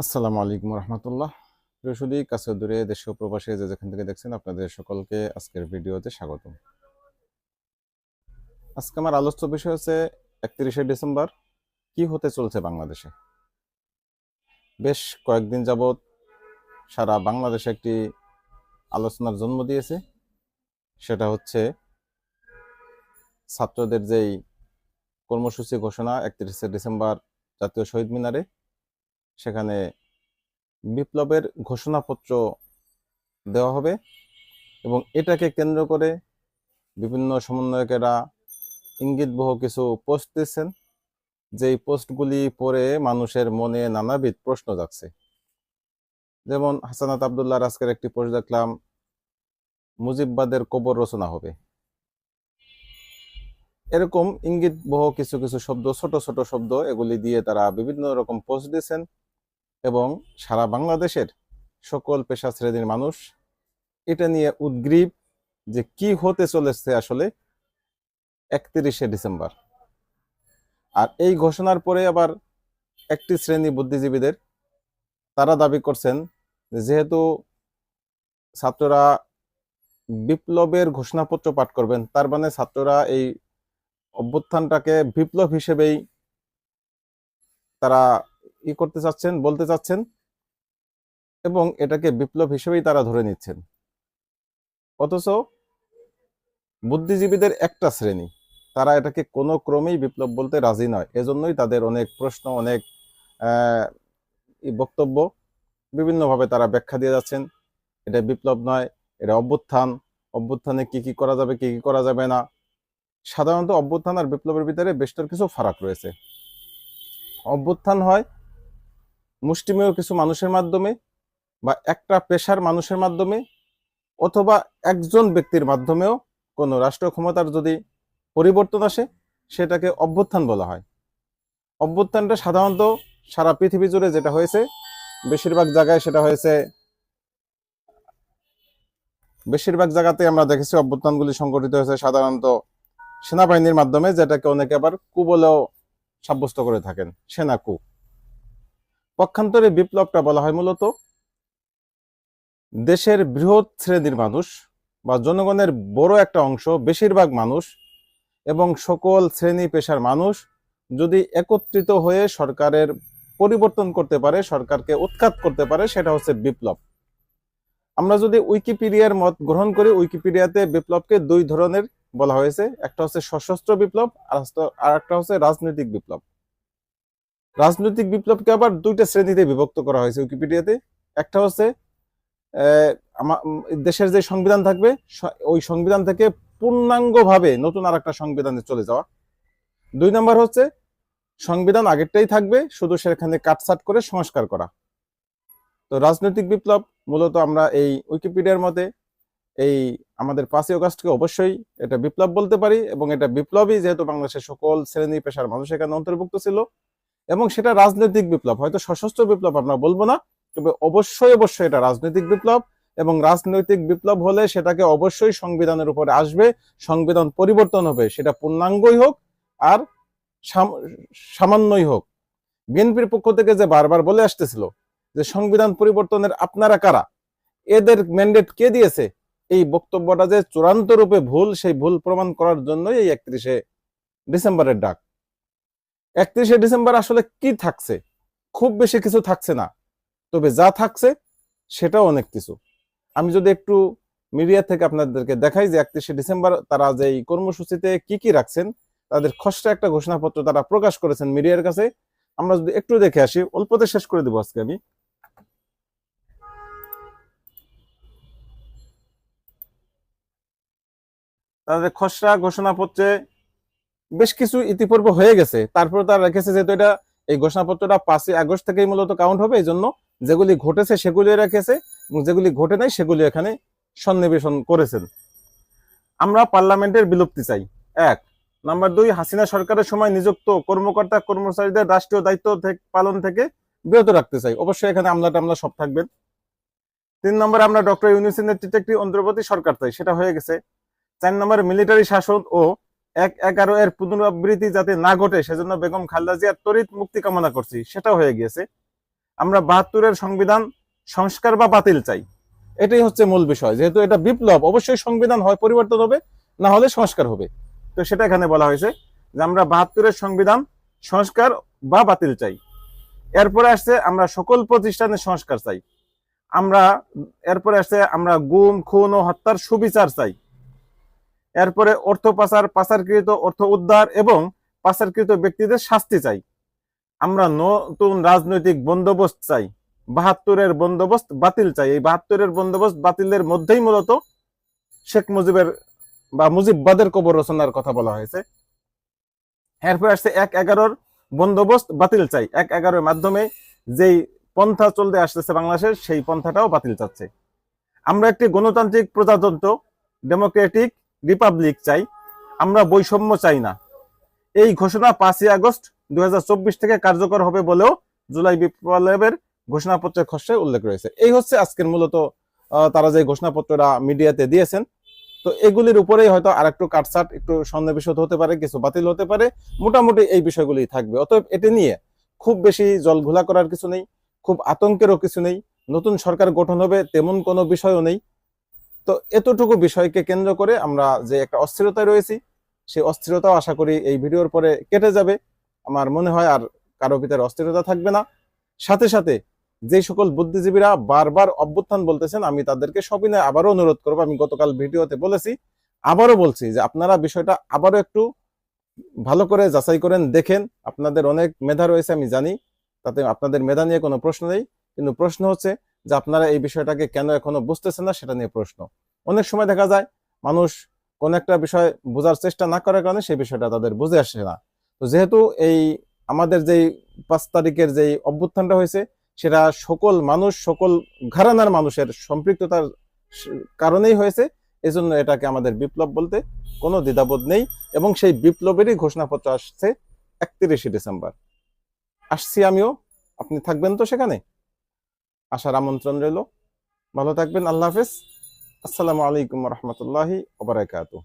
আসসালামু আলাইকুম রহমতুল্লাহ। প্রিয়সুদি কাছে দূরে, দেশ ও প্রবাসী যে যেখান থেকে দেখছেন, আপনাদের সকলকে আজকের ভিডিওতে স্বাগত আজকে আমার আলোচ্য বিষয় হচ্ছে একত্রিশে ডিসেম্বর, কি হতে চলছে বাংলাদেশে? বেশ কয়েকদিন যাবৎ সারা বাংলাদেশে একটি আলোচনার জন্ম দিয়েছে। সেটা হচ্ছে ছাত্রদের যেই কর্মসূচি ঘোষণা একত্রিশে ডিসেম্বর জাতীয় শহীদ মিনারে সেখানে বিপ্লবের ঘোষণাপত্র দেওয়া হবে এবং এটাকে কেন্দ্র করে বিভিন্ন সমন্বয়কেরা ইঙ্গিতবহ কিছু পোস্ট দিচ্ছেন। যেই পোস্টগুলি পড়ে মানুষের মনে নানাবিধ প্রশ্ন যাচ্ছে যেমন হাসানাত আবদুল্লাহ আজকের একটি পোস্ট দেখলাম, মুজিববাদের কবর রচনা হবে। এরকম ইঙ্গিতবহ কিছু কিছু শব্দ, ছোট ছোট শব্দ, এগুলি দিয়ে তারা বিভিন্ন রকম পোস্ট দিয়েছেন এবং সারা বাংলাদেশের সকল পেশা শ্রেণির মানুষ এটা নিয়ে উদ্গ্রীব যে কি হতে চলেছে আসলে একত্রিশে ডিসেম্বর। আর এই ঘোষণার পরে আবার একটি শ্রেণি বুদ্ধিজীবীদের তারা দাবি করছেন যেহেতু ছাত্ররা বিপ্লবের ঘোষণাপত্র পাঠ করবেন, তার মানে ছাত্ররা এই অভ্যুত্থানটাকে বিপ্লব হিসেবেই তারা ই করতে চাচ্ছেন, বলতে চাচ্ছেন এবং এটাকে বিপ্লব হিসেবেই তারা ধরে নিচ্ছেন। অথচ বুদ্ধিজীবীদের একটা শ্রেণি, তারা এটাকে কোনো ক্রমেই বিপ্লব বলতে রাজি নয়। এজন্যই তাদের অনেক প্রশ্ন, অনেক বক্তব্য বিভিন্নভাবে তারা ব্যাখ্যা দিয়ে যাচ্ছেন। এটা বিপ্লব নয়, এটা অভ্যুত্থান। অভ্যুত্থানে কি কি করা যাবে, কি কি করা যাবে না? সাধারণত অভ্যুত্থান আর বিপ্লবের ভিতরে বেশটার কিছু ফারাক রয়েছে। অভ্যুত্থান হয় মুষ্টিমেয় কিছু মানুষের মাধ্যমে বা একটা পেশার মানুষের মাধ্যমে অথবা একজন ব্যক্তির মাধ্যমেও কোনো রাষ্ট্র ক্ষমতার যদি পরিবর্তন আসে, সেটাকে অভ্যুত্থান বলা হয়। অভ্যুত্থানটা সাধারণত সারা পৃথিবী জুড়ে যেটা হয়েছে, বেশিরভাগ জায়গায় সেটা হয়েছে, বেশিরভাগ জায়গাতে আমরা দেখেছি অভ্যুত্থানগুলি সংগঠিত হয়েছে সাধারণত সেনাবাহিনীর মাধ্যমে, যেটাকে অনেকে আবার কু বলেও সাব্যস্ত করে থাকেন, সেনা কু পক্ষান্তরে বিপ্লবটা বলা হয় মূলত দেশের বৃহৎ শ্রেণির মানুষ বা জনগণের বড় একটা অংশ, বেশিরভাগ মানুষ এবং সকল শ্রেণি পেশার মানুষ যদি একত্রিত হয়ে সরকারের পরিবর্তন করতে পারে, সরকারকে উৎখাত করতে পারে, সেটা হচ্ছে বিপ্লব। আমরা যদি উইকিপিডিয়ার মত গ্রহণ করি, উইকিপিডিয়াতে বিপ্লবকে দুই ধরনের বলা হয়েছে। একটা হচ্ছে সশস্ত্র বিপ্লব, আর একটা হচ্ছে রাজনৈতিক বিপ্লব। রাজনৈতিক বিপ্লবকে আবার দুইটা শ্রেণীতে বিভক্ত করা হয়েছে উইকিপিডিয়াতে একটা হচ্ছে দেশের যে সংবিধান থাকবে ওই সংবিধান থেকে পূর্ণাঙ্গভাবে নতুন আর একটা সংবিধানে চলে যাওয়া। দুই নম্বর হচ্ছে, সংবিধান আগেরটাই থাকবে, শুধু সেখানে কাটছাট করে সংস্কার করা। তো রাজনৈতিক বিপ্লব, মূলত আমরা এই উইকিপিডিয়ার মতে, এই আমাদের পাঁচই অগস্টকে অবশ্যই এটা বিপ্লব বলতে পারি এবং এটা বিপ্লবই যেহেতু বাংলাদেশের সকল শ্রেণি, পেশার মানুষ এখানে অন্তর্ভুক্ত ছিল এবং সেটা রাজনৈতিক বিপ্লব। হয়তো সশস্ত্র বিপ্লব আমরা বলব না, তবে অবশ্যই অবশ্যই এটা রাজনৈতিক বিপ্লব এবং রাজনৈতিক বিপ্লব হলে সেটাকে অবশ্যই সংবিধানের উপরে আসবে, সংবিধান পরিবর্তন হবে, সেটা পূর্ণাঙ্গই হোক আর সাম- সামান্যই হোক। বিএনপির পক্ষ থেকে যে বারবার বলে আসতেছিল যে সংবিধান পরিবর্তনের আপনারা কারা, এদের ম্যান্ডেট কে দিয়েছে, এই বক্তব্যটা যে চূড়ান্ত রূপে ভুল, সেই ভুল প্রমাণ করার জন্যই এই একত্রিশে ডিসেম্বরের ডাক। একত্রিশে ডিসেম্বর আসলে কি থাকছে? খুব বেশি কিছু থাকছে না। তবে যা থাকছে, সেটাও অনেক কিছু। আমি যদি একটু মিডিয়া থেকে আপনাদেরকে দেখাই যে একত্রিশে ডিসেম্বর তারা যে এই কর্মসূচিতে কি কি রাখছেন, তাদের খসড়া একটা ঘোষণাপত্র তারা প্রকাশ করেছেন মিডিয়ার কাছে। আমরা যদি একটু দেখে আসি, অল্পতে শেষ করে দেবো আজকে আমি। তাদের খসড়া ঘোষণাপত্রে বেশ কিছু ইতিপূর্বে হয়ে গেছে। তারপর তারা রেখেছে যেহেতু এটা, এই ঘোষণাপত্রটা পাঁচই আগস্ট থেকেই মূলত কাউন্ট হবে এই জন্য যেগুলি ঘটেছে সেগুলি রেখেছে, এবং যেগুলি ঘটে নাই সেগুলি এখানে সন্নিবেশন করেছেন। আমরা পার্লামেন্টের বিলুপ্তি চাই। এক। নাম্বার দুই, হাসিনা সরকারের সময় নিযুক্ত কর্মকর্তা, কর্মচারীদের রাষ্ট্রীয় দায়িত্ব পালন থেকে বিরত রাখতে চাই। অবশ্যই এখানে আমলা টামলা সব থাকবেন। তিন নম্বরে, আমরা ডক্টর ইউনিসের নেতৃত্বে একটি অন্তর্বর্তী সরকার চাই, সেটা হয়ে গেছে। চার নম্বরে, মিলিটারি শাসন ও এক এগারো এর পুনরাবৃত্তি যাতে না ঘটে, সেজন্য বেগম খালেদা জিয়ার তড়িৎ মুক্তি কামনা করছি। সেটাও হয়ে গিয়েছে। আমরা বাহাত্তরের সংবিধান সংস্কার বা বাতিল চাই। এটাই হচ্ছে মূল বিষয়। যেহেতু এটা বিপ্লব, অবশ্যই সংবিধান হয়, পরিবর্তন হবে, না হলে সংস্কার হবে। তো সেটা এখানে বলা হয়েছে যে আমরা বাহাত্তরের সংবিধান সংস্কার বা বাতিল চাই। এরপরে আসছে আমরা সকল প্রতিষ্ঠানের সংস্কার চাই। আমরা, এরপরে আসছে আমরা গুম, খুন ও হত্যার সুবিচার চাই। এরপরে অর্থ পাচার, পাচারকৃত অর্থ উদ্ধার এবং পাচারকৃত ব্যক্তিদের শাস্তি চাই। আমরা নতুন রাজনৈতিক বন্দোবস্ত চাই। বাহাত্তরের বন্দোবস্ত বাতিল চাই। এই বাহাত্তরের বন্দোবস্ত বাতিলের মধ্যেই মূলত শেখ মুজিবের বা মুজিববাদের কবর রচনার কথা বলা হয়েছে। এরপর আসছে এক এগারোর বন্দোবস্ত বাতিল চাই। এক এগারোর মাধ্যমে যেই পন্থা চলতে আসতেছে বাংলাদেশের সেই পন্থাটাও বাতিল চাচ্ছে। আমরা একটি গণতান্ত্রিক প্রজাতন্ত্র, ডেমোক্রেটিক রিপাবলিক চাই, আমরা বৈষম্য চাই না। এই ঘোষণা পাঁচই আগস্ট দুই হাজার চব্বিশ থেকে কার্যকর হবে বলেও জুলাই বিপ্লবের ঘোষণাপত্রের খসড়ায় উল্লেখ রয়েছে। এই হচ্ছে আজকের মূলত তারা যে ঘোষণাপত্রটা মিডিয়াতে দিয়েছেন। তো এগুলির উপরেই হয়তো আর একটু কাটসাট একটু সন্নিবেশিত হতে পারে, কিছু বাতিল হতে পারে। মোটামুটি এই বিষয়গুলি থাকবে। অতএব এটি নিয়ে খুব বেশি জল ঘোলা করার কিছু নেই, খুব আতঙ্কেরও কিছু নেই। নতুন সরকার গঠন হবে তেমন কোনো বিষয়ও নেই। তো এতটুকু বিষয়কে কেন্দ্র করে আমরা যে একটা অস্থিরতায় রয়েছি, সেই অস্থিরতাও আশা করি এই ভিডিওর পরে কেটে যাবে। আমার মনে হয় আর কারও ভিতরে অস্থিরতা থাকবে না। সাথে সাথে যে সকল বুদ্ধিজীবীরা বারবার অভ্যুত্থান বলতেছেন, আমি তাদেরকে সবিনয় আবারও অনুরোধ করব। আমি গতকাল ভিডিওতে বলেছি, আবারও বলছি যে আপনারা বিষয়টা আবারও একটু ভালো করে যাচাই করেন, দেখেন। আপনাদের অনেক মেধা রয়েছে, আমি জানি। তাতে আপনাদের মেধা নিয়ে কোনো প্রশ্ন নেই। কিন্তু প্রশ্ন হচ্ছে যে আপনারা এই বিষয়টাকে কেন এখনও বুঝতেছেন না সেটা নিয়ে প্রশ্ন। অনেক সময় দেখা যায় মানুষ কোন একটা বিষয় বোঝার চেষ্টা না করার কারণে সেই বিষয়টা তাদের বুঝে আসে না। তো যেহেতু এই আমাদের যেই পাঁচ তারিখের যেই অভ্যুত্থানটা হয়েছে, সেটা সকল মানুষ, সকল ঘরানার মানুষের সম্পৃক্ততার কারণেই হয়েছে, এজন্য এটাকে আমাদের বিপ্লব বলতে কোনো দ্বিধাবোধ নেই এবং সেই বিপ্লবেরই ঘোষণাপত্র আসছে একত্রিশে ডিসেম্বর। আসছি আমিও, আপনি থাকবেন তো সেখানে? আসার আমন্ত্রণ রইল। ভালো থাকবেন আল্লাহ হাফেজ। আসসালামু আলাইকুম রহমতুল্লাহি ওবরাকাতুহ